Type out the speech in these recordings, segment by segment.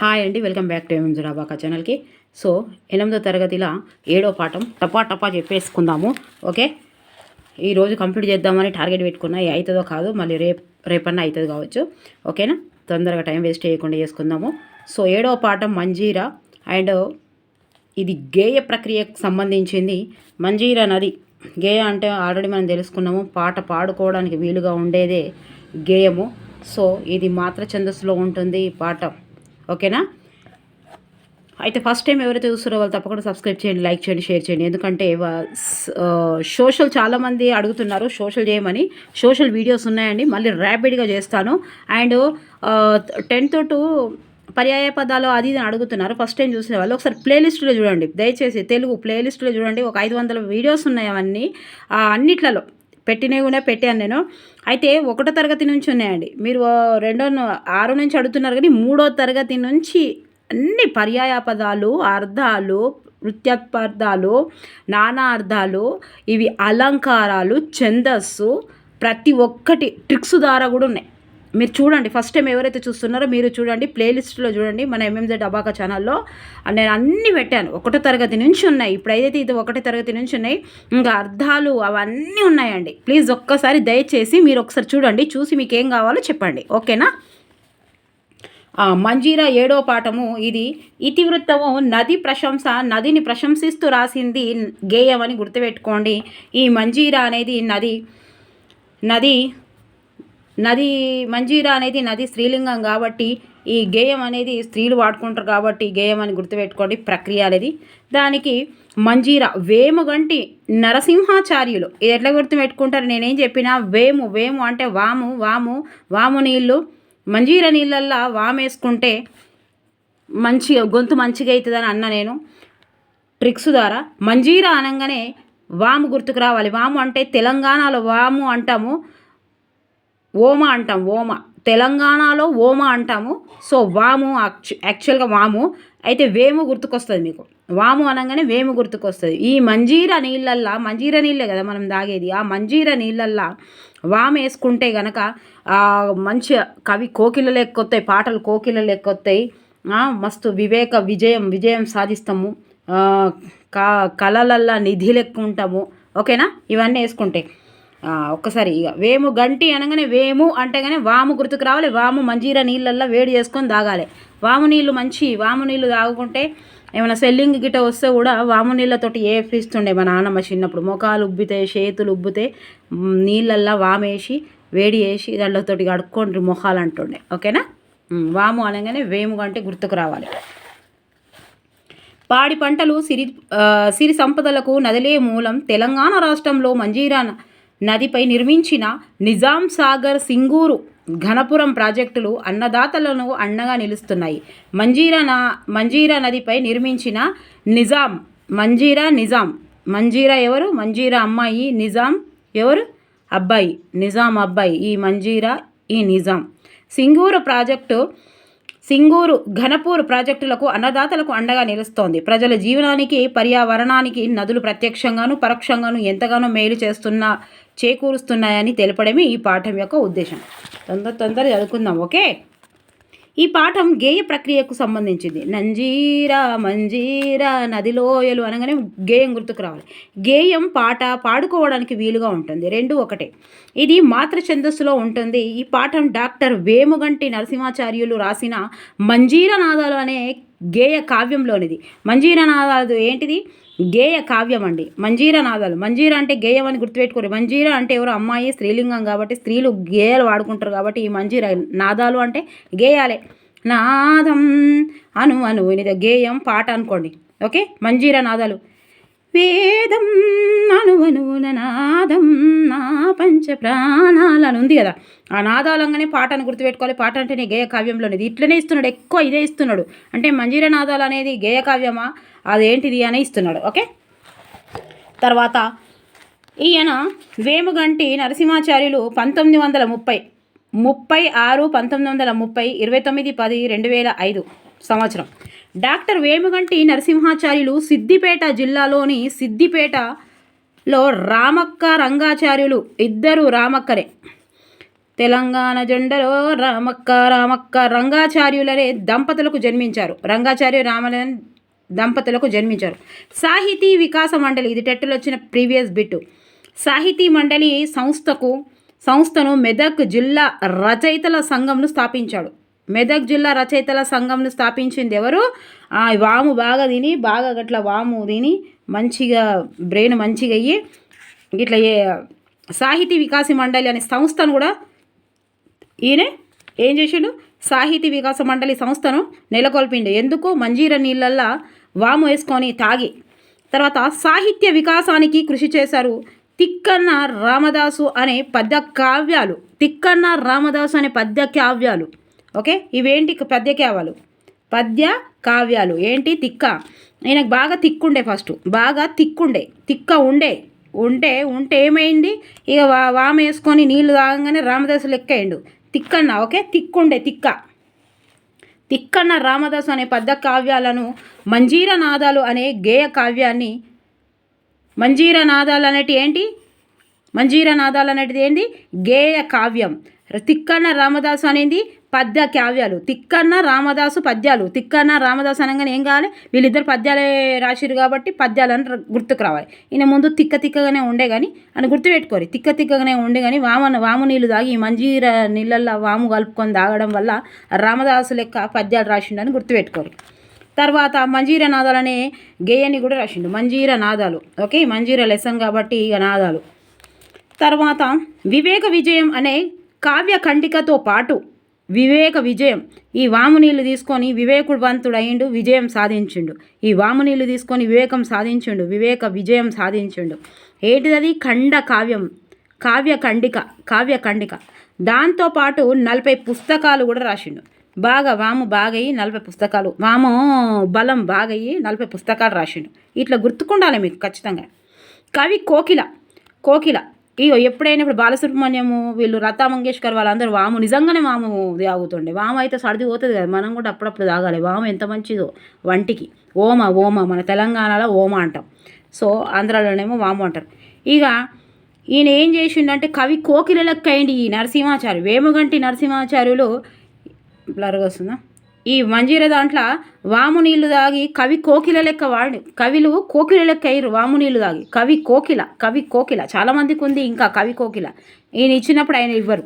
Hi అండి welcome back to M M జుడాబాకా ఛానల్కి so ఎనిమిదో తరగతిలో ఏడో పాఠం టపా టపా చెప్పేసుకుందాము ఓకే ఈరోజు కంప్లీట్ చేద్దామని టార్గెట్ పెట్టుకున్నా అవుతుందో కాదు మళ్ళీ రేపు రేపన్నా అవుతుంది కావచ్చు ఓకేనా తొందరగా టైం వేస్ట్ చేయకుండా చేసుకుందాము. సో ఏడో పాఠం మంజీరా అండ్ ఇది గేయ ప్రక్రియకు సంబంధించింది. మంజీరా నది గేయ అంటే ఆల్రెడీ మనం తెలుసుకున్నాము పాట పాడుకోవడానికి వీలుగా ఉండేదే గేయము. సో ఇది మాత్ర ఛందస్సులో ఉంటుంది ఈ పాట ఓకేనా? అయితే ఫస్ట్ టైం ఎవరైతే చూస్తారో వాళ్ళు తప్పకుండా సబ్స్క్రైబ్ చేయండి లైక్ చేయండి షేర్ చేయండి. ఎందుకంటే సోషల్ చాలామంది అడుగుతున్నారు సోషల్ చేయమని. సోషల్ వీడియోస్ ఉన్నాయండి మళ్ళీ ర్యాపిడ్గా చేస్తాను. అండ్ టెన్త్ టు పర్యాయ పదాలు అది ఇది అడుగుతున్నారు. ఫస్ట్ టైం చూసిన వాళ్ళు. ఒకసారి ప్లేలిస్ట్లో చూడండి. దయచేసి తెలుగు ప్లేలిస్ట్లో చూడండి. ఒక ఐదు వందల వీడియోస్ ఉన్నాయి అవన్నీ. అన్నిట్లలో. పెట్టినవి కూడా పెట్టాను నేను. అయితే ఒకటో తరగతి నుంచి ఉన్నాయండి. మీరు రెండో ఆరు నుంచి అడుగుతున్నారు కానీ మూడో తరగతి నుంచి అన్ని పర్యాయ పదాలు అర్థాలు వృత్యత్పదాలు నానా అర్థాలు ఇవి అలంకారాలు ఛందస్సు ప్రతి ఒక్కటి ట్రిక్స్ ద్వారా కూడా ఉన్నాయి. మీరు చూడండి ఫస్ట్ టైం ఎవరైతే చూస్తున్నారో మీరు చూడండి ప్లేలిస్ట్లో చూడండి మన ఎంఎంజెడ్ అబాకా ఛానల్లో నేను అన్నీ పెట్టాను. ఒకటో తరగతి నుంచి ఉన్నాయి. ఇప్పుడు ఏదైతే ఇది ఒకటో తరగతి నుంచి ఉన్నాయి ఇంకా అర్థాలు అవన్నీ ఉన్నాయండి. ప్లీజ్ ఒక్కసారి దయచేసి మీరు ఒకసారి చూడండి చూసి మీకు ఏం కావాలో చెప్పండి. ఓకేనా? మంజీరా ఏడో పాఠము ఇది. ఇతివృత్తము నది ప్రశంస నదిని ప్రశంసిస్తూ రాసింది గేయం అని గుర్తుపెట్టుకోండి. ఈ మంజీరా అనేది నది. నది నది మంజీరా అనేది నది స్త్రీలింగం కాబట్టి ఈ గేయం అనేది స్త్రీలు వాడుకుంటారు కాబట్టి గేయం అని గుర్తుపెట్టుకోండి ప్రక్రియ అనేది. దానికి మంజీరా వేముగంటి నరసింహాచార్యులు. ఇది ఎట్లా గుర్తుపెట్టుకుంటారు? నేనేం చెప్పినా వేము వేము అంటే వాము వాము వాము నీళ్ళు. మంజీర నీళ్ళల్లో వామేసుకుంటే మంచిగా గొంతు మంచిగా అవుతుందని అన్న నేను. ట్రిక్స్ ద్వారా. మంజీరా అనగానే వాము గుర్తుకు రావాలి. వాము అంటే తెలంగాణలో వాము అంటాము. ఓమ అంటాం ఓమ. తెలంగాణలో ఓమ అంటాము. సో వాము యాక్చువల్గా వాము. అయితే వేము గుర్తుకొస్తుంది మీకు. వాము అనగానే వేము గుర్తుకొస్తుంది. ఈ మంజీర నీళ్ళల్లా మంజీర నీళ్ళే కదా మనం తాగేది. ఆ మంజీర నీళ్ళల్లా వాము వేసుకుంటే గనక మంచి కవి కోకిల లెక్కొత్తాయి పాటలు కోకిల లెక్కొత్తాయి. మస్తు వివేక విజయం విజయం సాధిస్తాము. క కా కళలల్లా నిధి లెక్కుంటాము. ఓకేనా? ఇవన్నీ వేసుకుంటాయి ఒక్కసారి ఇక వేము గంటి అనగానే వేము అంటే కానీ వాము గుర్తుకు రావాలి. వాము మంజీరా నీళ్ళల్లో వేడి చేసుకొని తాగాలి. వాము నీళ్ళు మంచి వాము నీళ్ళు తాగుకుంటే ఏమైనా సెల్లింగ్ గిట్ట వస్తే కూడా వాము నీళ్ళతోటి ఏపిస్తుండే మా నాన్నమ్మ చిన్నప్పుడు. మొఖాలు ఉబ్బితే చేతులు ఉబ్బితే నీళ్ళల్లో వామేసి వేడి వేసి దాంట్లోతోటి కడుక్కోండి మొఖాలు అంటుండే ఓకేనా వాము అనగానే వేము అంటే గుర్తుకు రావాలి. పాడి పంటలు సిరి సిరి సంపదలకు నదిలే మూలం. తెలంగాణ రాష్ట్రంలో మంజీరా నదిపై నిర్మించిన నిజాం సాగర్ సింగూరు ఘనపురం ప్రాజెక్టులు అన్నదాతలను అండగా నిలుస్తున్నాయి. మంజీరా నా మంజీరా నదిపై నిర్మించిన నిజాం మంజీరా నిజాం. మంజీరా ఎవరు? మంజీరా అమ్మాయి నిజాం ఎవరు? అబ్బాయి నిజాం అబ్బాయి. ఈ మంజీరా ఈ నిజాం. సింగూరు ప్రాజెక్టు సింగూరు ఘనపూర్ ప్రాజెక్టులకు అన్నదాతలకు అండగా నిలుస్తోంది. ప్రజల జీవనానికి పర్యావరణానికి నదులు ప్రత్యక్షంగాను పరోక్షంగాను ఎంతగానో మేలు చేస్తున్నా చేకూరుస్తున్నాయని తెలపడమే ఈ పాఠం యొక్క ఉద్దేశం. తొందర తొందర చదువుకుందాం ఓకే? ఈ పాఠం గేయ ప్రక్రియకు సంబంధించింది. నంజీరా మంజీరా నదిలోయలు అనగానే గేయం గుర్తుకు రావాలి. గేయం పాట పాడుకోవడానికి వీలుగా ఉంటుంది. రెండు ఒకటే. ఇది మాత్ర ఛందస్సులో ఉంటుంది. ఈ పాఠం డాక్టర్ వేముగంటి నరసింహాచార్యులు రాసిన మంజీర నాదాలు అనే గేయ కావ్యంలోనిది. మంజీర నాదాలు ఏంటిది? గేయ కావ్యం అండి. మంజీర నాదాలు. మంజీర అంటే గేయం అని గుర్తుపెట్టుకోరు మంజీర అంటే ఎవరు? అమ్మాయి స్త్రీలింగం కాబట్టి స్త్రీలు గేయాలు వాడుకుంటారు కాబట్టి ఈ మంజీర నాదాలు అంటే గేయాలే. నాదం అను అను ఇది గేయం పాట అనుకోండి. ఓకే? మంజీర నాదాలు. వేదం అనువనున నాదం నా పంచ అని ఉంది కదా. ఆ నాదాలంగానే పాటను గుర్తుపెట్టుకోవాలి. పాట అంటేనే గేయ కావ్యంలోనేది. ఇట్లనే ఇస్తున్నాడు. ఎక్కువ ఇదే ఇస్తున్నాడు. అంటే మంజీర నాదాలు అనేది గేయ కావ్యమా? అదేంటిది అని ఇస్తున్నాడు ఓకే? తర్వాత ఈయన వేముగంటి నరసింహాచార్యులు పంతొమ్మిది వందల ముప్పై ముప్పై ఆరు పంతొమ్మిది వందల ముప్పై ఇరవై తొమ్మిది పది రెండు వేల ఐదు సంవత్సరం. డాక్టర్ వేముగంటి నరసింహాచార్యులు సిద్దిపేట జిల్లాలోని సిద్దిపేటలో రామక్క రంగాచార్యులు ఇద్దరు రామక్కరే. తెలంగాణ జెండలో రామక్క రామక్క రంగాచార్యులనే దంపతులకు జన్మించారు. రంగాచార్య రామలన్ దంపతులకు జన్మించారు. సాహితీ వికాస మండలి ఇది టెట్టులో వచ్చిన ప్రీవియస్ బిట్టు. సాహితీ మండలి సంస్థకు సంస్థను మెదక్ జిల్లా రచయితల సంఘంను స్థాపించాడు. మెదక్ జిల్లా రచయితల సంఘంను స్థాపించింది ఎవరు? ఆ వాము బాగా తిని బాగా గట్ల వాము తిని మంచిగా బ్రెయిన్ మంచిగా అయ్యి ఇట్లా ఏ సాహితీ వికాస మండలి అనే సంస్థను కూడా ఈయన ఏం చేసిండు? సాహితీ వికాస మండలి సంస్థను నెలకొల్పిండు. ఎందుకు? మంజీర నీళ్ళల్లో వాము వేసుకొని తాగి తర్వాత సాహిత్య వికాసానికి కృషి చేశారు తిక్కన్న రామదాసు అనే పద్య కావ్యాలు. తిక్కన్న రామదాసు అనే పద్య కావ్యాలు. ఓకే? ఇవేంటి పద్య కావ్యాలు? పద్య కావ్యాలు. ఏంటి? తిక్క. ఆయనకు బాగా తిక్కుండే ఫస్ట్. బాగా తిక్కుండే. తిక్క ఉండే. ఉంటే ఉంటే ఏమైంది? ఇక వా వామ వేసుకొని నీళ్ళు తాగంగానే రామదాసు లెక్క తిక్కన్న ఓకే? తిక్కుండే తిక్క. తిక్కన్న రామదాసు అనే పద్య కావ్యాలను మంజీర నాదాలు అనే గేయ కావ్యాన్ని మంజీర నాదాలు అనేటి ఏంటి? మంజీర నాదాలు అనేటిది ఏంటి గేయ కావ్యం. తిక్కన్న రామదాసు అనేది పద్య కావ్యాలు. తిక్కన్న రామదాసు పద్యాలు. తిక్కన్న రామదాసు అనగానే ఏం కావాలి? వీళ్ళిద్దరు పద్యాలే రాసిరు కాబట్టి పద్యాలు అని గుర్తుకు రావాలి. ఈయన ముందు తిక్క తిక్కగానే ఉండే కానీ అని గుర్తుపెట్టుకోరు. తిక్క తిక్కగానే ఉండే కానీ వామన వాము నీళ్ళు తాగి మంజీర నీళ్ళల్లో వాము కలుపుకొని తాగడం వల్ల రామదాసు లెక్క పద్యాలు రాసిండని గుర్తుపెట్టుకోరు. తర్వాత మంజీర నాదాలనే గేయాన్ని కూడా రాసిండు. మంజీర నాదాలు. ఓకే? మంజీర లెసన్ కాబట్టి ఇక నాదాలు. తర్వాత వివేక విజయం అనే కావ్య ఖండికతో పాటు వివేక విజయం. ఈ వామునీళ్ళు తీసుకొని వివేకుడువంతుడు అయిండు విజయం సాధించిండు. ఈ వామునీళ్ళు తీసుకొని వివేకం సాధించిండు వివేక విజయం సాధించిండు. ఏంటిదది? ఖండ కావ్యం. కావ్య ఖండిక కావ్య ఖండిక. దాంతోపాటు నలభై పుస్తకాలు కూడా రాసిండు. బాగా వాము బాగయ్యి నలభై పుస్తకాలు. వాము బలం బాగయ్యి నలభై పుస్తకాలు రాసిండు. ఇట్లా గుర్తుకుండాలి మీకు ఖచ్చితంగా. కవి కోకిల. కోకిల. ఇగో ఎప్పుడైనా ఇప్పుడు బాలసుబ్రహ్మణ్యము వీళ్ళు లతా మంగేష్కర్ వాళ్ళందరూ వాము నిజంగానే వాము తాగుతుండే వాము అయితే సర్ది పోతుంది కదా మనం కూడా అప్పుడప్పుడు తాగాలి. వాము ఎంత మంచిదో వంటికి. ఓమ ఓమ మన తెలంగాణలో ఓమ అంటాం. సో ఆంధ్రాలోనేమో వాము అంటారు. ఇక ఈయన ఏం చేసిండంటే కవి కోకిలలకు అయింది ఈ నరసింహాచార్య వేమగంటి నరసింహాచార్యులు బ్లర్గా వస్తుందా? ఈ మంజీర దాంట్లో వాము నీళ్ళు తాగి కవి కోకిల లెక్క వాడి కవిలు కోకిల లెక్క అయ్యారు వాము నీళ్ళు తాగి కవి కోకిల కవి కోకిల. చాలామందికి ఉంది ఇంకా కవి కోకిల. ఈయన ఇచ్చినప్పుడు ఆయన ఇవ్వరు.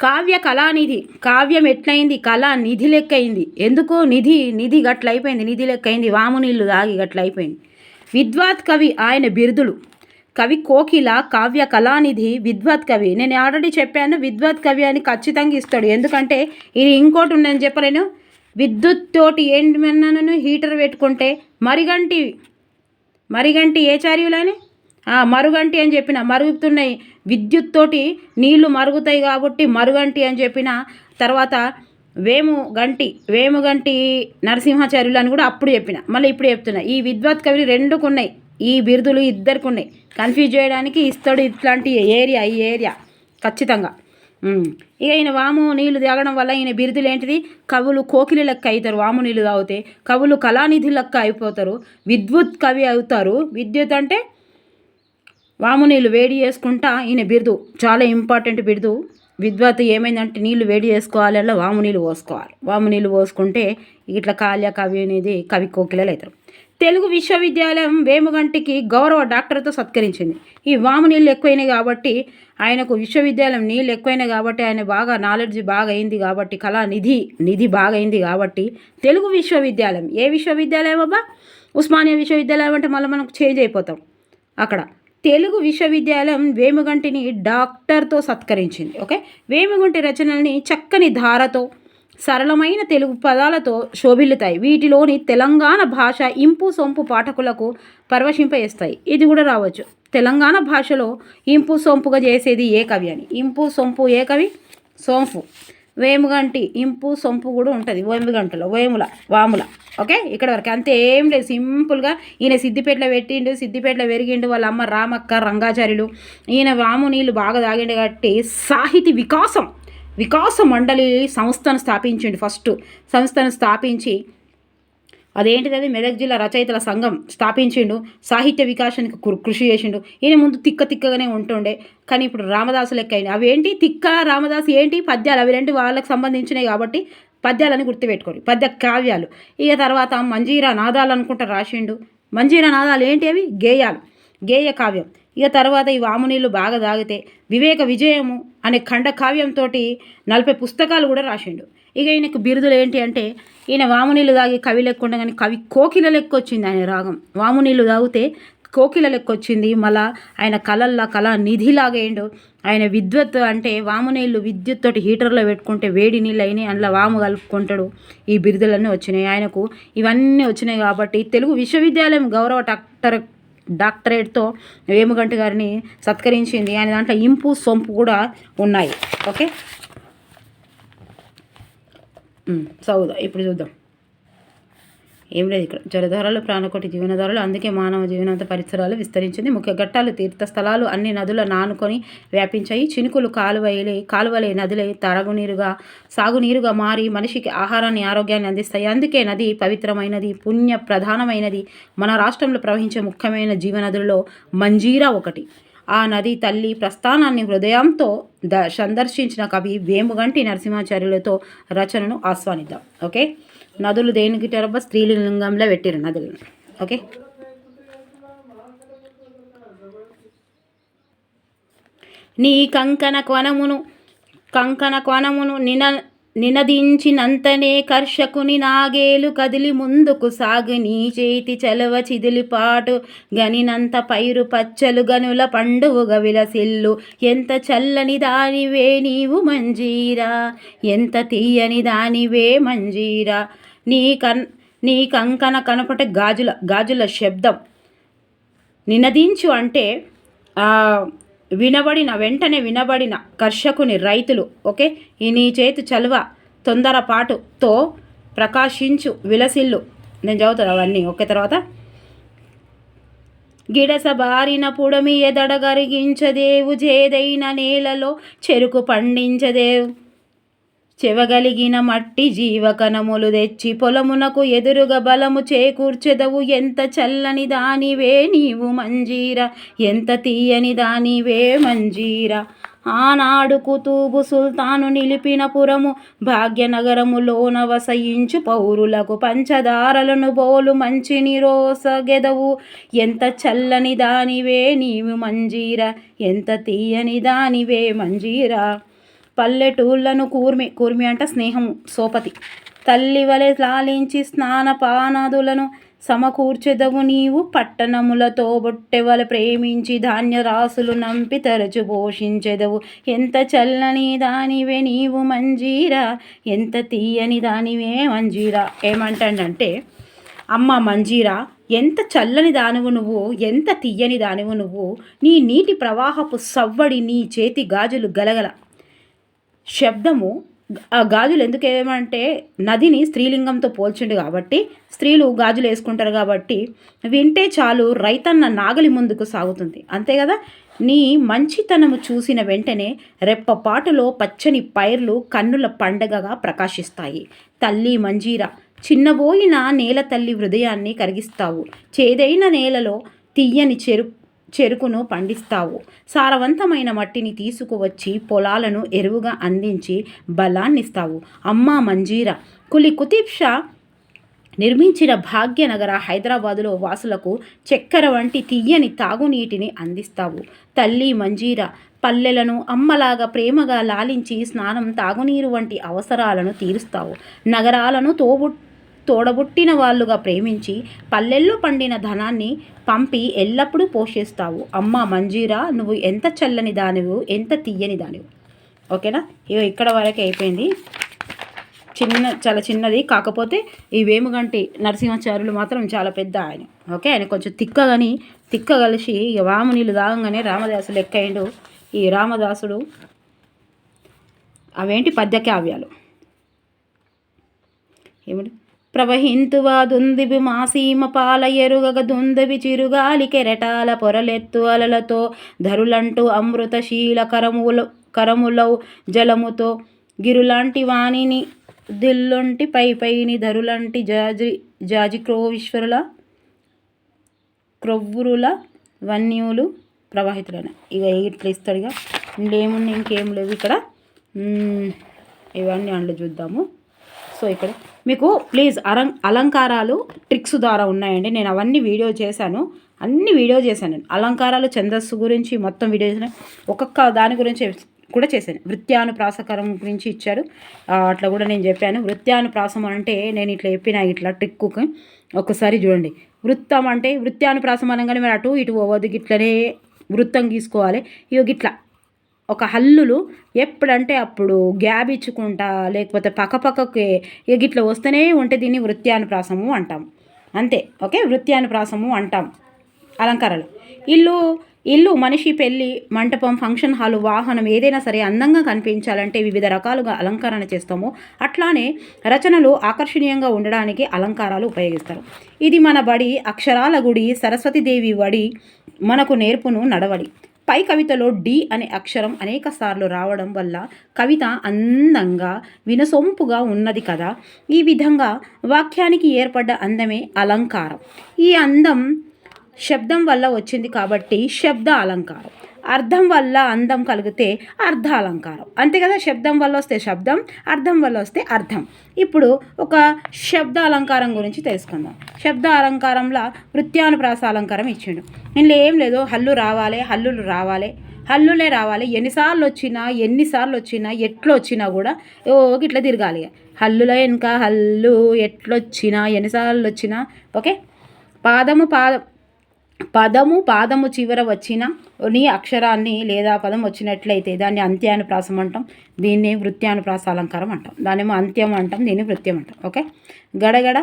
కావ్య కళానిధి కావ్యం ఎట్లయింది? కళా నిధి లెక్క అయింది ఎందుకు నిధి నిధి గట్లయిపోయింది నిధి లెక్క అయింది వాము నీళ్ళు తాగి గట్లయిపోయింది. విద్వాత్ కవి ఆయన బిరుదులు. కవి కోకిల కావ్య కళానిధి విద్వత్ కవి. నేను ఆల్రెడీ చెప్పాను విద్వత్ కవి అని ఖచ్చితంగా ఇస్తాడు. ఎందుకంటే ఇది ఇంకోటి ఉందని చెప్పలేను. విద్యుత్ తోటి ఏంటన్నాను హీటర్ పెట్టుకుంటే మరిగంటి మరిగంటి ఏ చార్యులని? మరుగంటి అని చెప్పిన మరుగుతున్నాయి. విద్యుత్ తోటి నీళ్ళు మరుగుతాయి కాబట్టి మరుగంటి అని చెప్పిన తర్వాత వేము గంటి వేము గంటి నరసింహాచార్యులు అని కూడా అప్పుడు చెప్పిన. మళ్ళీ ఇప్పుడు చెప్తున్నా. ఈ విద్వత్ కవి రెండుకున్నాయి ఈ బిరుదులు ఇద్దరికి ఉన్నాయి కన్ఫ్యూజ్ చేయడానికి ఇస్తాడు ఇట్లాంటి ఏరియా ఈ ఏరియా. ఖచ్చితంగా. ఇక ఈయన వాము నీళ్ళు తాగడం వల్ల ఈయన బిరుదులు ఏంటిది? కవులు కోకిలి లెక్క అవుతారు వాము నీళ్ళు తాగితే. కవులు కళానిధి లెక్క అయిపోతారు. విద్యుత్ కవి అవుతారు. విద్యుత్ అంటే వాము నీళ్ళు వేడి చేసుకుంటా ఈయన బిరుదు. చాలా ఇంపార్టెంట్ బిరుదు. విద్వత్ ఏమైందంటే నీళ్ళు వేడి చేసుకోవాలి వాము నీళ్ళు పోసుకోవాలి. వాము నీళ్ళు పోసుకుంటే ఇట్లా కాల్య కవి అనేది కవి కోకిలలు అవుతారు. తెలుగు విశ్వవిద్యాలయం వేముగంటికి గౌరవ డాక్టర్తో సత్కరించింది. ఈ వాము నీళ్ళు ఎక్కువైనాయి కాబట్టి ఆయనకు విశ్వవిద్యాలయం నీళ్ళు ఎక్కువైనాయి కాబట్టి ఆయన బాగా నాలెడ్జ్ బాగా అయింది కాబట్టి కళా నిధి నిధి బాగా అయింది కాబట్టి తెలుగు విశ్వవిద్యాలయం. ఏ విశ్వవిద్యాలయం అబ్బా? ఉస్మానియా విశ్వవిద్యాలయం అంటే మళ్ళీ మనకు చేంజ్ అయిపోతాం. అక్కడ తెలుగు విశ్వవిద్యాలయం వేముగంటిని డాక్టర్తో సత్కరించింది. ఓకే? వేముగంటి రచనల్ని చక్కని ధారతో సరళమైన తెలుగు పదాలతో శోభిల్లుతాయి. వీటిలోని తెలంగాణ భాష ఇంపు సొంపు పాఠకులకు పరవశింపజేస్తాయి. ఇది కూడా రావచ్చు. తెలంగాణ భాషలో ఇంపు సొంపుగా చేసేది ఏ కవి అని. ఇంపు సొంపు ఏ కవి? సోంపు. వేముగంటి ఇంపు సొంపు కూడా ఉంటుంది. వేముగంటలో. వేముల వాముల. ఓకే? ఇక్కడ వరకు అంతే ఏం లేదు. సింపుల్గా ఈయన సిద్దిపేటలో పెట్టిండు సిద్దిపేటలో పెరిగిండు వాళ్ళ అమ్మ రామక్క రంగాచార్యులు. ఈయన వాము నీళ్ళు బాగా తాగిండు కాబట్టి సాహితీ వికాసం వికాస మండలి సంస్థను స్థాపించిండు ఫస్ట్. సంస్థను స్థాపించి అదేంటిది అది? మెదక్ జిల్లా రచయితల సంఘం స్థాపించిండు. సాహిత్య వికాసానికి కృషి చేసిండు. ఈయన ముందు తిక్క తిక్కగానే ఉంటుండే. కానీ ఇప్పుడు రామదాసు లెక్క అయింది అవేంటి తిక్క రామదాసు ఏంటి? పద్యాలు. అవి రెండు వాళ్ళకి సంబంధించినవి కాబట్టి పద్యాలని గుర్తుపెట్టుకోండి. పద్య కావ్యాలు. ఇక తర్వాత మంజీరా నాదాలు అనుకుంటా రాసిండు. మంజీరా నాదాలు ఏంటి అవి? గేయాలు. గేయ కావ్యం. ఇక తర్వాత ఈ వామునీళ్ళు బాగా తాగితే వివేక విజయము అనే ఖండ కావ్యంతో నలభై పుస్తకాలు కూడా రాసిండు. ఇక ఈయనకు బిరుదులు ఏంటి అంటే ఈయన వామునీళ్ళు తాగి కవి లెక్కుండా ఉండగానే కవి కోకిల లెక్క వచ్చింది ఆయన రాగం. వామునీళ్ళు తాగితే కోకిల లెక్క వచ్చింది మళ్ళా ఆయన కళల్లా కళ నిధిలాగేయండు ఆయన విద్వత్ అంటే వామునీళ్ళు విద్యుత్ తోటి హీటర్లో పెట్టుకుంటే వేడి నీళ్ళు అయినాయి అందులో వాము కలుపుకుంటాడు. ఈ బిరుదులన్నీ వచ్చినాయి. ఆయనకు ఇవన్నీ వచ్చినాయి కాబట్టి తెలుగు విశ్వవిద్యాలయం గౌరవ డాక్టర్ డాక్టరేట్తో వేముగంటి గారిని సత్కరించింది. ఆయన దాంట్లో ఇంపు సొంపు కూడా ఉన్నాయి. ఓకే? సౌదా ఇప్పుడు చూద్దాం. ఏం లేదు ఇక్కడ. జలధారలు ప్రాణకోటి జీవనధారలు అందుకే మానవ జీవనంత పరిసరాలు విస్తరించింది. ముఖ్య ఘట్టాలు తీర్థస్థలాలు అన్ని నదుల నానుకొని వ్యాపించాయి. చినుకులు కాలువలే కాలువలే నదులే తాగునీరుగా సాగునీరుగా మారి మనిషికి ఆహారాన్ని ఆరోగ్యాన్ని అందిస్తాయి. అందుకే నది పవిత్రమైనది పుణ్య ప్రధానమైనది. మన రాష్ట్రంలో ప్రవహించే ముఖ్యమైన జీవనదులలో మంజీరా ఒకటి. ఆ నది తల్లి ప్రస్థానాన్ని హృదయంతో ద సందర్శించిన కవి వేముగంటి నరసింహాచార్యులతో రచనను ఆస్వానిద్దాం ఓకే? నదులు దేనికి తెరబ స్త్రీలింగంలో పెట్టారు నదులను. ఓకే? నీ కంకణ కొనమును కంకణ కొనమును నిన నినదించినంతనే కర్షకుని నాగేలు కదిలి ముందుకు సాగు. నీ చేతి చలవ చిదిలిపాటు గనినంత పైరు పచ్చలు గనుల పండువుగ విలసిల్లు. ఎంత చల్లని దానివే నీవు మంజీరా? ఎంత తీయని దానివే మంజీరా? నీ కన్ నీ కంకన కనపట గాజుల గాజుల శబ్దం నినదించు అంటే వినబడిన వెంటనే వినబడిన కర్షకుని రైతులు ఓకే? ఈ నీ చేతి చలువ తొందరపాటుతో ప్రకాశించు విలసిల్లు. నేను చదువుతాను అవన్నీ ఓకే? తర్వాత గిడస బారిన పుడమి ఎదడగరిగించదేవు జేదైన నేలలో చెరుకు పండించదేవు చెవగలిగిన మట్టి జీవకణములు తెచ్చి పొలమునకు ఎదురుగా బలము చేకూర్చెదవు. ఎంత చల్లని దానివే నీవు మంజీర? ఎంత తీయని దానివే మంజీర? ఆనాడు కుతూబు సుల్తాను నిలిపిన పురము భాగ్యనగరములోన వసయించు పౌరులకు పంచదారలను బోలు మంచిని రోసగెదవు ఎంత చల్లని దానివే నీవు మంజీర? ఎంత తీయని దానివే మంజీరా? పల్లెటూళ్ళను కూర్మి కూర్మి అంటే స్నేహము సోపతి. తల్లి వలె లాలించి స్నానపానాదులను సమకూర్చెదవు నీవు. పట్టణములతో బొట్టెవల ప్రేమించి ధాన్య రాసులు నంపి తరచు పోషించెదవు. ఎంత చల్లని దానివే నీవు మంజీరా ఎంత తీయని దానివే మంజీరా. ఏమంటాడంటే అమ్మ మంజీరా ఎంత చల్లని దానివు నువ్వు ఎంత తీయని దానివు నువ్వు నీ నీటి ప్రవాహపు సవ్వడి నీ చేతి గాజులు గలగల. శబ్దము ఆ గాజులు ఎందుకు ఏమంటే నదిని స్త్రీలింగంతో పోల్చిండు కాబట్టి స్త్రీలు గాజులు వేసుకుంటారు కాబట్టి వింటే చాలు రైతన్న నాగలి ముందుకు సాగుతుంది. అంతే కదా? నీ మంచితనము చూసిన వెంటనే రెప్పపాటులో పచ్చని పైర్లు కన్నుల పండగగా ప్రకాశిస్తాయి. తల్లి మంజీర చిన్నబోయిన నేల తల్లి హృదయాన్ని కరిగిస్తావు. చేదైన నేలలో తీయని చెరు చెరుకును పండిస్తావు. సారవంతమైన మట్టిని తీసుకువచ్చి పొలాలను ఎరువుగా అందించి బలాన్నిస్తావు. అమ్మ మంజీర! కులి కుతుబ్ షా నిర్మించిన భాగ్యనగర హైదరాబాదులో వాసులకు చక్కెర వంటి తీయని తాగునీటిని అందిస్తావు. తల్లి మంజీర! పల్లెలను అమ్మలాగా ప్రేమగా లాలించి స్నానం తాగునీరు వంటి అవసరాలను తీరుస్తావు. నగరాలను తోబు తోడబుట్టిన వాళ్ళుగా ప్రేమించి పల్లెల్లో పండిన ధనాన్ని పంపి ఎల్లప్పుడూ పోషిస్తావు. అమ్మ మంజీరా నువ్వు ఎంత చల్లని దానివు ఎంత తీయని దానివు. ఓకేనా? ఇగో ఇక్కడ వరకు అయిపోయింది. చిన్న చాలా చిన్నది. కాకపోతే ఈ వేముగంటి నరసింహాచార్యులు మాత్రం చాలా పెద్ద ఆయన. ఓకే? ఆయన కొంచెం తిక్క కానీ తిక్క కలిసి ఇక వాము నీళ్ళు తాగంగానే రామదాసులు ఎక్కయిండు ఈ రామదాసుడు అవేంటి పద్య కావ్యాలు ఏమిటి? ప్రవహింతువాదుందివి మాసీమ పాల దుందవి చిరుగాలి కెరటాల పొరలెత్తు అలలతో ధరులంటూ అమృతశీల కరముల కరములౌ జలముతో గిరులాంటి వాణిని దిల్లుంటి పై పైని ధరులంటి జాజి జాజిక్రోవిశ్వరుల క్రొవ్వురుల వన్యులు ప్రవాహితులైన. ఇక ఇట్లా ఇస్తాడు ఇక ఇంకేమున్నాయి ఇంకేం లేవు ఇక్కడ. ఇవన్నీ అందులో చూద్దాము. సో ఇక్కడ మీకు ప్లీజ్ అరం అలంకారాలు ట్రిక్స్ ద్వారా ఉన్నాయండి. నేను అవన్నీ వీడియో చేశాను. అన్ని వీడియో చేశాను. నేను అలంకారాలు ఛందస్సు గురించి మొత్తం వీడియో చేశాను. ఒక్కొక్క దాని గురించి కూడా చేశాను. వృత్యానుప్రాసకరం గురించి ఇచ్చారు. అట్లా కూడా నేను చెప్పాను. వృత్యానుప్రాసం అంటే నేను ఇట్లా చెప్పిన ఇట్లా ట్రిక్కు ఒక్కసారి చూడండి. వృత్తం అంటే వృత్యానుప్రాసం అనగానే మరి అటు ఇటు పోవద్దు. ఇట్లనే వృత్తం గీసుకోవాలి. ఇక ఇట్లా ఒక హల్లులు ఎప్పుడంటే అప్పుడు గ్యాబ్ ఇచ్చుకుంటా లేకపోతే పక్కపక్కకి ఇక వస్తూనే ఉంటే దీన్ని వృత్యానుప్రాసము అంటాం. అంతే ఓకే? వృత్యానుప్రాసము అంటాం. అలంకారాలు. ఇల్లు ఇల్లు మనిషి పెళ్ళి మంటపం ఫంక్షన్ హాలు వాహనం ఏదైనా సరే అందంగా కనిపించాలంటే వివిధ రకాలుగా అలంకరణ చేస్తాము. అట్లానే రచనలు ఆకర్షణీయంగా ఉండడానికి అలంకారాలు ఉపయోగిస్తారు. ఇది మన బడి అక్షరాల గుడి సరస్వతీదేవి వడి మనకు నేర్పును నడవడి. పై కవితలో డి అనే అక్షరం అనేక సార్లు రావడం వల్ల కవిత అందంగా వినసొంపుగా ఉన్నది కదా. ఈ విధంగా వాక్యానికి ఏర్పడ్డ అందమే అలంకారం. ఈ అందం శబ్దం వల్ల వచ్చింది కాబట్టి శబ్ద అలంకారం. అర్థం వల్ల అందం కలిగితే అర్థ అలంకారం అంతే కదా? శబ్దం వల్ల వస్తే శబ్దం అర్థం వల్ల వస్తే అర్థం. ఇప్పుడు ఒక శబ్ద అలంకారం గురించి తెలుసుకుందాం. శబ్ద అలంకారంలో వృత్యానుప్రాస అలంకారం ఇచ్చిండు. ఇందులో ఏం లేదు. హల్లు రావాలి హల్లులు రావాలి. హల్లులే రావాలి. ఎన్నిసార్లు వచ్చినా ఎన్నిసార్లు వచ్చినా ఎట్లు వచ్చినా కూడా ఓ ఇట్లా తిరగాలి హల్లుల వెనుక హల్లు ఎట్లొచ్చినా ఎన్నిసార్లు వచ్చినా ఓకే? పాదము పాదం పదము పాదము చివర వచ్చిన నీ అక్షరాన్ని లేదా పదం వచ్చినట్లయితే దాన్ని అంత్యానుప్రాసం అంటాం దీన్ని వృత్యానుప్రాస అలంకారం అంటాం. దాన్నేమో అంత్యం అంటాం దీన్ని వృత్యం అంటాం. ఓకే? గడగడ.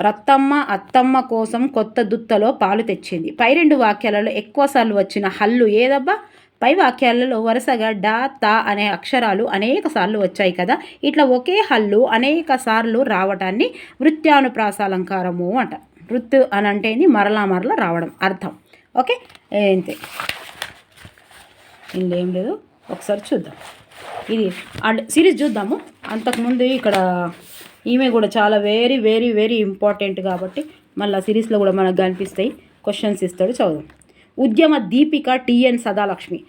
రత్తమ్మ అత్తమ్మ కోసం కొత్త దుత్తలో పాలు తెచ్చింది. పై రెండు వాక్యాలలో ఎక్కువసార్లు వచ్చిన హల్లు ఏదబ్బా? పై వాక్యాలలో వరుసగా డా తా అనే అక్షరాలు అనేక సార్లు వచ్చాయి కదా. ఇట్లా ఒకే హల్లు అనేక సార్లు రావటాన్ని వృత్యానుప్రాస అలంకారము రుత్తు వృత్తు అని అంటే ఏంది మరలా మరలా రావడం అర్థం. ఓకే? అంతే ఇందులో ఏం లేదు. ఒకసారి చూద్దాం. ఇది అండ్ సిరీస్ చూద్దాము. అంతకుముందు ఇక్కడ ఈమె కూడా చాలా వెరీ వెరీ వెరీ ఇంపార్టెంట్ కాబట్టి మళ్ళీ సిరీస్లో కూడా మనకు కనిపిస్తాయి. క్వశ్చన్స్ ఇస్తాడు. చదువు ఉద్యమ దీపిక టిఎన్ సదాలక్ష్మి.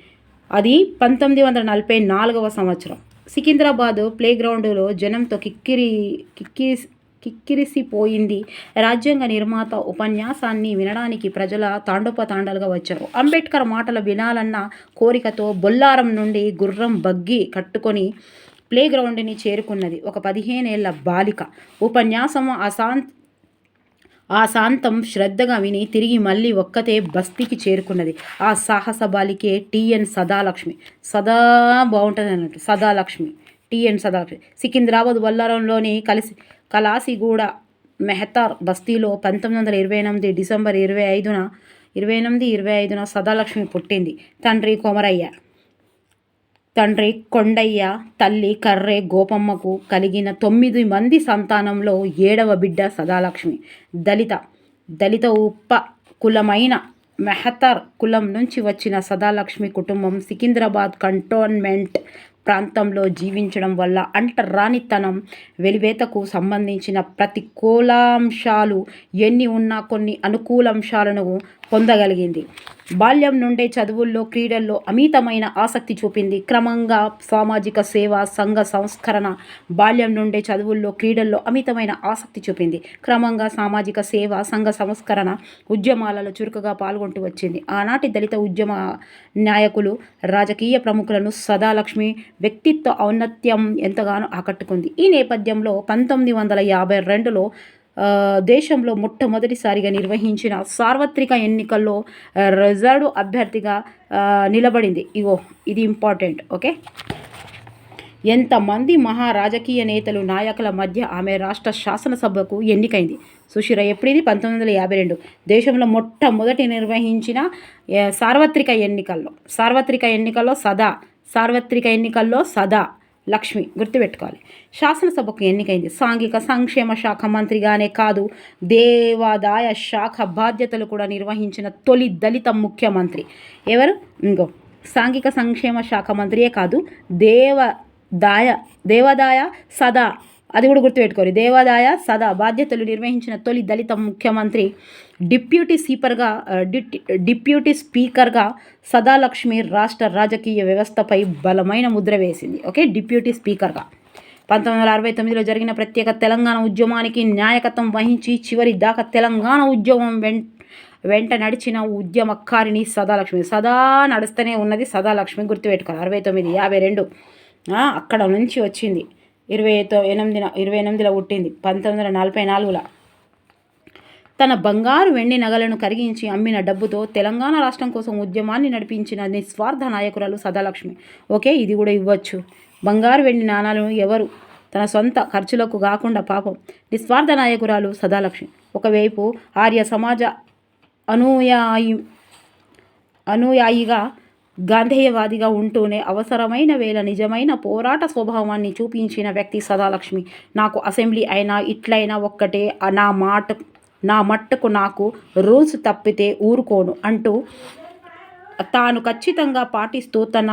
అది పంతొమ్మిది వందల నలభై నాలుగవ సంవత్సరం. సికింద్రాబాద్ ప్లే గ్రౌండ్లో జనంతో కిక్కిరి కిక్కిరి కిక్కిరిసిపోయింది. రాజ్యాంగ నిర్మాత ఉపన్యాసాన్ని వినడానికి ప్రజల తాండోపతాండాలుగా వచ్చారు. అంబేద్కర్ మాటలు వినాలన్న కోరికతో బొల్లారం నుండి గుర్రం బగ్గి కట్టుకొని ప్లేగ్రౌండ్ని చేరుకున్నది ఒక పదిహేనేళ్ళ బాలిక. ఉపన్యాసం అశాంత్ ఆ శాంతం శ్రద్ధగా విని తిరిగి మళ్ళీ ఒక్కతే బస్తీకి చేరుకున్నది. ఆ సాహస బాలికే టిఎన్ సదాలక్ష్మి. సదా బాగుంటుంది అన్నట్టు Sadalakshmi. T N Sadalakshmi. Secunderabad బొల్లారంలోని కలిసి కలాసిగూడ మెహతార్ బస్తీలో పంతొమ్మిది వందల ఇరవై ఎనిమిది డిసెంబర్ ఇరవై ఐదున ఇరవై ఎనిమిది ఇరవై ఐదున సదాలక్ష్మి పుట్టింది. తండ్రి కొమరయ్య. తండ్రి కొండయ్య తల్లి కర్రె గోపమ్మకు కలిగిన తొమ్మిది మంది సంతానంలో ఏడవ బిడ్డ సదాలక్ష్మి. దళిత. దళిత ఉప కులమైన మెహతార్ కులం నుంచి వచ్చిన సదాలక్ష్మి కుటుంబం సికింద్రాబాద్ కంటోన్మెంట్ ప్రాంతంలో జీవించడం వల్ల అంటరానితనం వెలివేతకు సంబంధించిన ప్రతికూలాంశాలు ఎన్ని ఉన్నా కొన్ని అనుకూలాంశాలను పొందగలిగింది. బాల్యం నుండే చదువుల్లో క్రీడల్లో అమితమైన ఆసక్తి చూపింది. క్రమంగా సామాజిక సేవ సంఘ సంస్కరణ బాల్యం నుండే చదువుల్లో క్రీడల్లో అమితమైన ఆసక్తి చూపింది. క్రమంగా సామాజిక సేవ సంఘ సంస్కరణ ఉద్యమాలలో చురుకుగా పాల్గొంటూ వచ్చింది. ఆనాటి దళిత ఉద్యమ నాయకులు రాజకీయ ప్రముఖులను సదాలక్ష్మి వ్యక్తిత్వ ఔన్నత్యం ఎంతగానో ఆకట్టుకుంది. ఈ నేపథ్యంలో పంతొమ్మిది వందల యాభై రెండులో దేశంలో మొట్టమొదటిసారిగా నిర్వహించిన సార్వత్రిక ఎన్నికల్లో రిజర్వ్ అభ్యర్థిగా నిలబడింది. ఇగో ఇది ఇంపార్టెంట్ ఓకే? ఎంతమంది మహా రాజకీయ నేతలు నాయకుల మధ్య ఆమె రాష్ట్ర శాసనసభకు ఎన్నికైంది? సుశీర ఎప్పుడిది? పంతొమ్మిది వందల యాభై రెండు. దేశంలో మొట్టమొదటి నిర్వహించిన సార్వత్రిక ఎన్నికల్లో సార్వత్రిక ఎన్నికల్లో సదా సార్వత్రిక ఎన్నికల్లో సదా లక్ష్మి గుర్తుపెట్టుకోవాలి. శాసనసభకు ఎన్నికైంది? సాంఘిక సంక్షేమ శాఖ మంత్రిగానే కాదు దేవాదాయ శాఖ బాధ్యతలు కూడా నిర్వహించిన తొలి దళిత ముఖ్యమంత్రి. ఎవరు? ఇంకో. సాంఘిక సంక్షేమ శాఖ మంత్రియే కాదు దేవదాయ దేవాదాయ సదా. అది కూడా గుర్తుపెట్టుకోవాలి. దేవాదాయ సదా బాధ్యతలు నిర్వహించిన తొలి దళిత ముఖ్యమంత్రి డిప్యూటీ స్పీకర్గా డిప్యూటీ స్పీకర్గా సదాలక్ష్మి రాష్ట్ర రాజకీయ వ్యవస్థపై బలమైన ముద్ర వేసింది. ఓకే డిప్యూటీ స్పీకర్గా. పంతొమ్మిది వందల అరవై తొమ్మిదిలో జరిగిన ప్రత్యేక తెలంగాణ ఉద్యమానికి నాయకత్వం వహించి చివరి దాకా తెలంగాణ ఉద్యమం వెంట వెంట నడిచిన ఉద్యమకారిణి సదాలక్ష్మి. సదా నడుస్తూనే ఉన్నది సదాలక్ష్మి గుర్తుపెట్టుకోవాలి. అరవై తొమ్మిది యాభై రెండు అక్కడ నుంచి వచ్చింది. ఇరవై తొ ఎనిమిదిన ఇరవై ఎనిమిదిలో పుట్టింది. పంతొమ్మిది వందల నలభై నాలుగులో. తన బంగారు వెండి నగలను కరిగించి అమ్మిన డబ్బుతో తెలంగాణ రాష్ట్రం కోసం ఉద్యమాన్ని నడిపించిన నిస్వార్థ నాయకురాలు సదాలక్ష్మి. ఓకే ఇది కూడా ఇవ్వచ్చు. బంగారు వెండి నాణాలను ఎవరు? తన సొంత ఖర్చులకు కాకుండా పాపం. నిస్వార్థ నాయకురాలు సదాలక్ష్మి. ఒకవైపు ఆర్య సమాజ అనుయాయి అనుయాయిగా గాంధేయవాదిగా ఉంటూనే అవసరమైన వేళ నిజమైన పోరాట స్వభావాన్ని చూపించిన వ్యక్తి సదాలక్ష్మి. నాకు అసెంబ్లీ అయినా ఇట్లయినా ఒక్కటే నా మాట. నా మట్టుకు నాకు రూల్స్ తప్పితే ఊరుకోను అంటూ తాను ఖచ్చితంగా పాటిస్తూ తన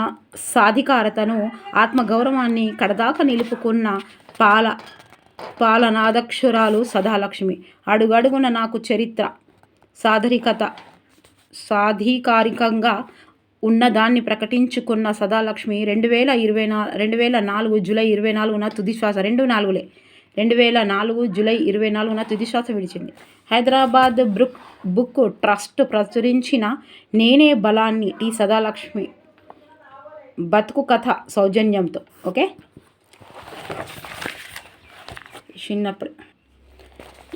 సాధికారతను ఆత్మగౌరవాన్ని కడదాకా నిలుపుకున్న పాల పాలనాదక్షురాలు సదాలక్ష్మి. అడుగడుగున నాకు చరిత్ర సాధరికత సాధికారికంగా ఉన్నదాన్ని ప్రకటించుకున్న సదాలక్ష్మి రెండు వేల ఇరవై నా రెండు వేల నాలుగు జూలై ఇరవై నాలుగున తుదిశ్వాస రెండు నాలుగులే. రెండు వేల నాలుగు జూలై ఇరవై నాలుగున తుది శ్వాస విడిచింది. హైదరాబాద్ బ్రుక్ బుక్ ట్రస్ట్ ప్రచురించిన నేనే బలాన్ని టి సదాలక్ష్మి బతుకు కథ సౌజన్యంతో. ఓకే? చిన్నప్పుడు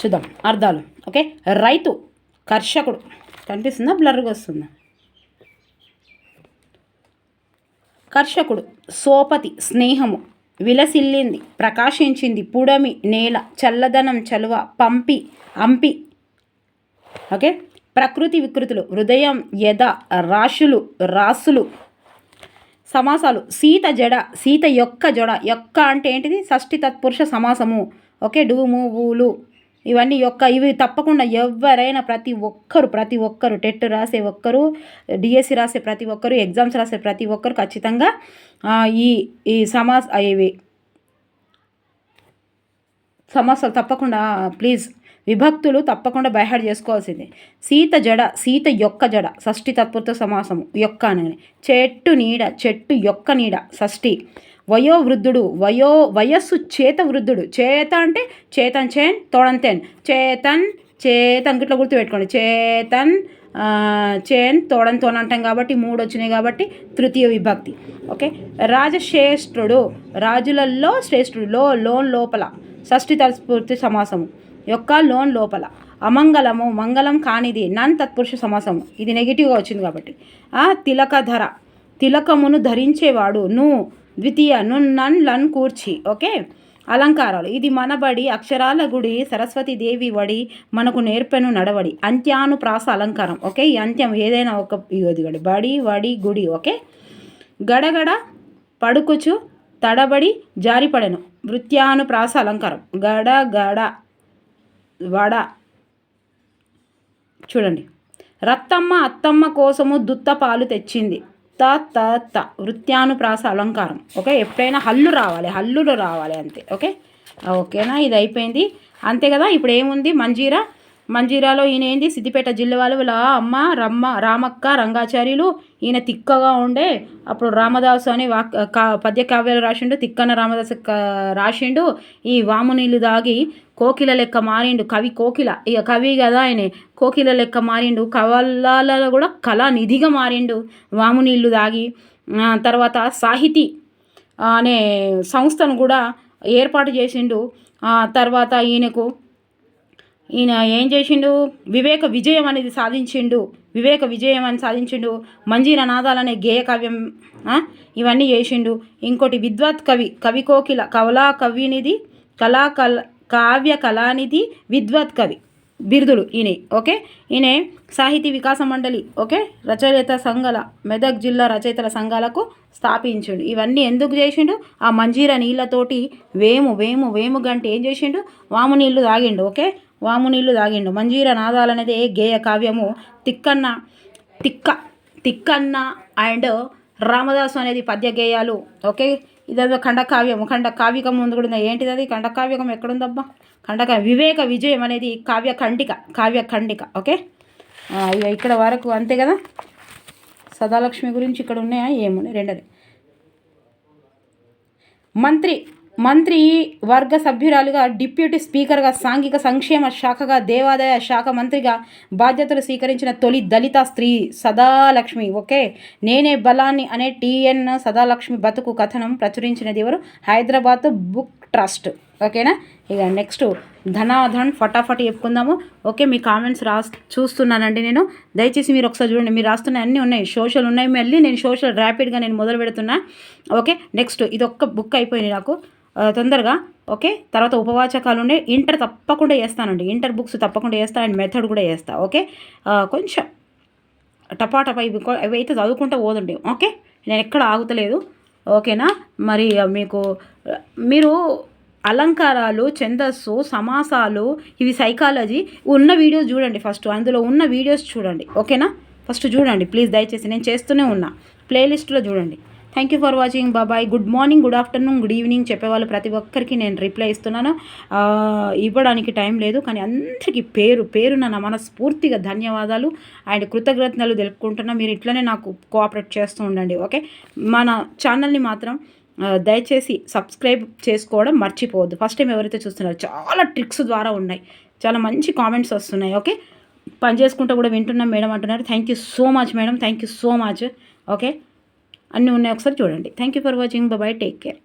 చూద్దాం అర్థాలు. ఓకే? రైతు కర్షకుడు. కనిపిస్తుందా? బ్లర్గా వస్తుందా? కర్షకుడు సోపతి స్నేహము. విలసిల్లింది. ప్రకాశించింది పుడమి నేల చల్లదనం చలువ పంపి అంపి. ఓకే? ప్రకృతి వికృతులు హృదయం యథ రాశులు రాసులు. సమాసాలు సీత జడ సీత యొక్క జడ యొక్క అంటే ఏంటిది? షష్ఠి తత్పురుష సమాసము. ఓకే? డూము ఊలు ఇవన్నీ యొక్క ఇవి తప్పకుండా ఎవరైనా ప్రతి ఒక్కరు ప్రతి ఒక్కరు టెట్ రాసే ఒక్కరు డిఎస్సి రాసే ప్రతి ఒక్కరు ఎగ్జామ్స్ రాసే ప్రతి ఒక్కరు ఖచ్చితంగా ఈ ఈ సమాస్ ఇవి సమస్యలు తప్పకుండా ప్లీజ్ విభక్తులు తప్పకుండా బైహాడ్ చేసుకోవాల్సిందే. సీత జడ సీత యొక్క జడ షష్ఠి తత్పురత సమాసము యొక్క అని చెట్టు నీడ చెట్టు యొక్క నీడ షష్ఠి. వయోవృద్ధుడు వయో వయస్సు చేత వృద్ధుడు. చేత అంటే చేతన్ చేన్ తోడంతేన్ చేతన్ చేతన్ గిట్ల గుర్తుపెట్టుకోండి చేతన్ చేన్ తోడన్ తోన్ అంటాం కాబట్టి మూడు వచ్చినాయి కాబట్టి తృతీయ విభక్తి. ఓకే? రాజశ్రేష్ఠుడు రాజులలో శ్రేష్ఠుడు లో లోన్ లోపల. షష్ఠి తత్స్ఫూర్తి సమాసము. యొక్క లోన్ లోపల. అమంగళము మంగళం కానిది నన్ తత్పురుష సమాసము. ఇది నెగిటివ్గా వచ్చింది కాబట్టి. తిలక ధర తిలకమును ధరించేవాడు. ను ద్వితీయ నున్ నన్ లన్ కూర్చి ఓకే? అలంకారాలు. ఇది మనబడి అక్షరాల గుడి సరస్వతి దేవి వడి మనకు నేర్పెను నడవడి. అంత్యానుప్రాస అలంకారం ఓకే? ఈ అంత్యం ఏదైనా ఒక ఇదిగోండి బడి వడి గుడి ఓకే? గడగడ పడుకుచు తడబడి జారిపడెను. వృత్యానుప్రాస అలంకారం. గడ గడ వడ. చూడండి. రత్తమ్మ అత్తమ్మ కోసము దుత్త పాలు తెచ్చింది. త త త. వృత్యానుప్రాస అలంకారం. ఓకే? ఎప్పుడైనా హల్లు రావాలి. హల్లులు రావాలి అంతే. ఓకే? ఓకేనా? ఇది అయిపోయింది అంతే కదా? ఇప్పుడు ఏముంది? మంజీరా? మంజీరాలో ఈయన ఏంది సిద్దిపేట జిల్లా వాళ్ళు వీళ్ళ అమ్మ రమ్మ రామక్క రంగాచార్యులు ఈయన తిక్కగా ఉండే అప్పుడు రామదాసు అని వాక్ కా పద్య కావ్యాలు రాసిండు తిక్కన రామదాసు రాసిండు ఈ వామునీళ్ళు దాగి కోకిల లెక్క మారిండు కవి కోకిల. ఇక కవి కదా ఆయన. కోకిల లెక్క మారిండు. కవలాలలో కూడా కళానిధిగా మారిండు. వామునీళ్ళు దాగి తర్వాత సాహితీ అనే సంస్థను కూడా ఏర్పాటు చేసిండు. తర్వాత ఈయనకు ఈయన ఏం చేసిండు? వివేక విజయం అనేది సాధించిండు. వివేక విజయం అని సాధించిండు. మంజీర నాదాలనే గేయ కావ్యం ఇవన్నీ చేసిండు. ఇంకోటి విద్వత్ కవి కవి కోకిల కవలా కవినిది కళా కల కావ్య కళానిధి విద్వత్ కవి. బిరుదులు ఈయన ఓకే? ఈయన సాహితీ వికాస మండలి ఓకే? రచయిత సంఘాల మెదక్ జిల్లా రచయితల సంఘాలకు స్థాపించిండు. ఇవన్నీ ఎందుకు చేసిండు? ఆ మంజీర నీళ్ళతోటి వేము వేము వేము గంట ఏం చేసిండు? వాము నీళ్ళు తాగిండు ఓకే? వాము నీళ్ళు తాగిండు. మంజీర నాదాలనేది గేయ కావ్యము? తిక్కన్న తిక్క తిక్కన్న అండ్ రామదాసు అనేది పద్య గేయాలు ఓకే? ఇదేదో ఖండకావ్యం ఖండ కావ్యకం ముందు కూడా ఉంది. ఏంటిది అది? ఖండకావ్యకం ఎక్కడుందబ్బా? ఖండక వివేక విజయం అనేది కావ్య ఖండిక కావ్య ఖండిక ఓకే? ఇక్కడ వరకు అంతే కదా? సదాలక్ష్మి గురించి ఇక్కడ ఉన్నాయా? ఏమున్నాయి? రెండది. మంత్రి మంత్రి వర్గ సభ్యురాలుగా డిప్యూటీ స్పీకర్గా సాంఘిక సంక్షేమ శాఖగా దేవాదాయ శాఖ మంత్రిగా బాధ్యతలు స్వీకరించిన తొలి దళిత స్త్రీ సదాలక్ష్మి. ఓకే? నేనే బలాన్ని అనే టీఎన్ సదాలక్ష్మి బతుకు కథనం ప్రచురించినది ఎవరు? Hyderabad book trust. ఓకేనా? ఇక నెక్స్ట్ ధనాధన్ ఫటాఫట్ చెప్పుకుందాము. ఓకే మీ కామెంట్స్ రా చూస్తున్నానండి నేను. దయచేసి మీరు ఒకసారి చూడండి. మీరు రాస్తున్న అన్నీ ఉన్నాయి. సోషల్ ఉన్నాయి. మళ్ళీ నేను సోషల్ ర్యాపిడ్గా నేను మొదలు పెడుతున్నా ఓకే? నెక్స్ట్ ఇది ఒక్క బుక్ అయిపోయింది నాకు. తొందరగా ఓకే? తర్వాత ఉపవాచకాలు ఉండే ఇంటర్ తప్పకుండా వేస్తానండి ఇంటర్ బుక్స్ తప్పకుండా వేస్తా అండ్ మెథడ్ కూడా వేస్తా ఓకే? కొంచెం టపాటపా ఇవి కొ- ఇవి అయితే చదువుకుంటూ పోదండి ఓకే? నేను ఎక్కడ ఆగుతలేదు ఓకేనా? మరి మీకు మీరు అలంకారాలు ఛందస్సు సమాసాలు ఇవి సైకాలజీ ఉన్న వీడియోస్ చూడండి ఫస్ట్. అందులో ఉన్న వీడియోస్ చూడండి ఓకేనా? ఫస్ట్ చూడండి ప్లీజ్ దయచేసి నేను చేస్తూనే ఉన్నా. ప్లేలిస్ట్లో చూడండి. థ్యాంక్ యూ ఫర్ వాచింగ్ బాబాయ్ good morning good afternoon good evening చెప్పేవాళ్ళు ప్రతి ఒక్కరికి నేను రిప్లై ఇస్తున్నాను. ఇవ్వడానికి టైం లేదు కానీ అందరికీ పేరు పేరున నా మనస్ఫూర్తిగా ధన్యవాదాలు. అండ్ కృతజ్ఞతలు తెలుపుకుంటున్నా. మీరు ఇట్లనే నాకు కోఆపరేట్ చేస్తూ ఉండండి ఓకే మన ఛానల్ని మాత్రం దయచేసి సబ్స్క్రైబ్ చేసుకోవడం మర్చిపోవద్దు. ఫస్ట్ టైం ఎవరైతే చూస్తున్నారో చాలా ట్రిక్స్ ద్వారా ఉన్నాయి. చాలా మంచి కామెంట్స్ వస్తున్నాయి ఓకే పని చేసుకుంటూ కూడా వింటున్నాం మేడం అంటున్నారు. Thank you so much madam thank you so much okay అన్నీ ఉన్నాయి. ఒకసారి చూడండి. Thank you for watching bye take care